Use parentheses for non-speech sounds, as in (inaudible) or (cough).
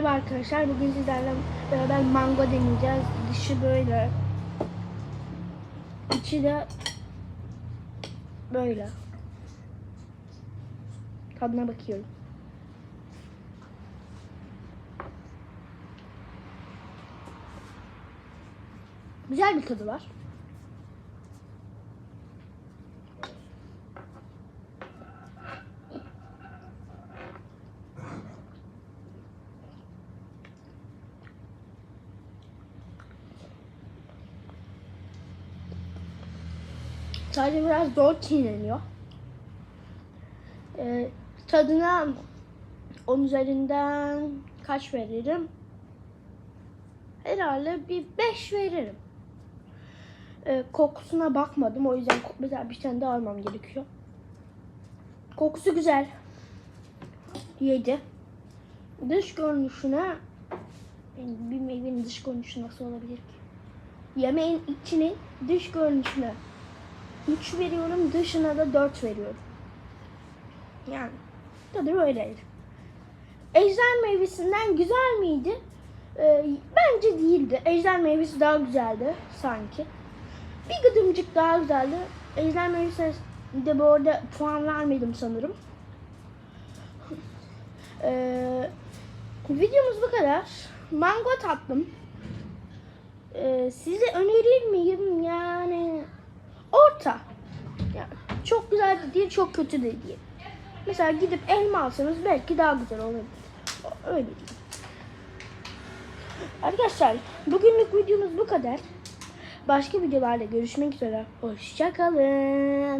Merhaba arkadaşlar. Bugün sizlerle beraber mango deneyeceğiz. Dışı böyle. İçi de böyle. Tadına bakıyorum. Güzel bir tadı var. Sadece biraz zor çiğneniyor. Ee, tadına 10 üzerinden kaç veririm? Herhalde bir 5 veririm. Ee, kokusuna bakmadım. O yüzden daha bir tane daha almam gerekiyor. Kokusu güzel. 7. Dış görünüşüne bir meyvenin dış görünüşü nasıl olabilir ki? Yemeğin içinin dış görünüşüne 3 veriyorum. Dışına da 4 veriyorum. Yani tadı öyleydi. Ejder meyvesinden güzel miydi? Ee, bence değildi. Ejder meyvesi daha güzeldi sanki. Bir gıdımcık daha güzeldi. Ejder meyvesine de bu arada puan vermedim sanırım. (laughs) Ee, videomuz bu kadar. Mango tatlım. Ee, size önerir miyim? Yani orta. Yani çok güzel de değil, çok kötü de değil. Mesela gidip elma alsanız belki daha güzel olabilir. Öyle değil. Arkadaşlar bugünlük videomuz bu kadar. Başka videolarda görüşmek üzere. Hoşçakalın.